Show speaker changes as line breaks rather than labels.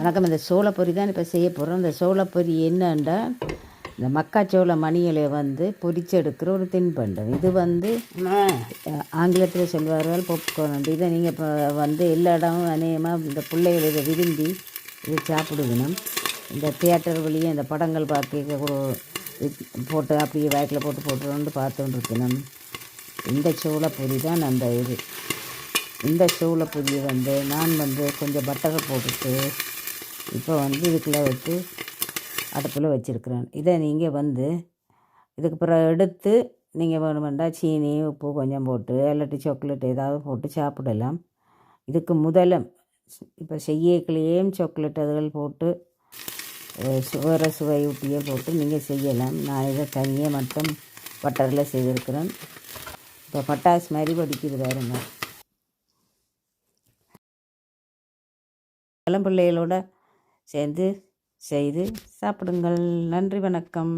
வணக்கம். இந்த சோளப்பொரி தான் இப்போ செய்ய போகிறோம் இந்த சோளப்பொரி என்னண்டா? இந்த மக்காச்சோள மணிகளை வந்து பொரிச்செடுக்கிற ஒரு தின்பண்டம். இது வந்து ஆங்கிலத்தில் சொல்வார்கள் பாப்கார்ன் இதை நீங்கள் இப்போ வந்து எல்லா இடமும் அநேகமாக இந்த பிள்ளைகள் இதை விரும்பி இது சாப்பிடுவினம் இந்த தியேட்டர் வழியே இந்த படங்கள் பார்க்க கூட போட்டு அப்படியே வேக்கில் போட்டு போட்டு பார்த்துட்டு இருக்கணும் இந்த சோளப்பொரி தான் அந்த இது. இந்த சோளப்பொரியை வந்து நான் வந்து கொஞ்சம் பட்டரை போட்டுட்டு இப்போ வந்து இதுக்குள்ளே வச்சு அடுப்பில் வச்சுருக்குறேன். இதை நீங்கள் வந்து இதுக்கு பிறகு எடுத்து நீங்கள் வேணுமெண்டா சீனி உப்பு கொஞ்சம் போட்டு இல்லாட்டி சாக்லேட் ஏதாவது போட்டு சாப்பிடலாம். இதுக்கு முதல்ல இப்போ செய்யக்கலையும் சாக்லேட் அதுகள் போட்டு சுவர சுவை ஊட்டியே போட்டு நீங்கள் செய்யலாம். நான் இதை தனியாக மட்டும் பட்டரில் செய்திருக்கிறேன். இப்போ பட்டாசு மாதிரி படிக்குது பாருங்க. இளம்பிள்ளைகளோட சேர்ந்து செய்து சாப்பிடுங்கள். நன்றி வணக்கம்.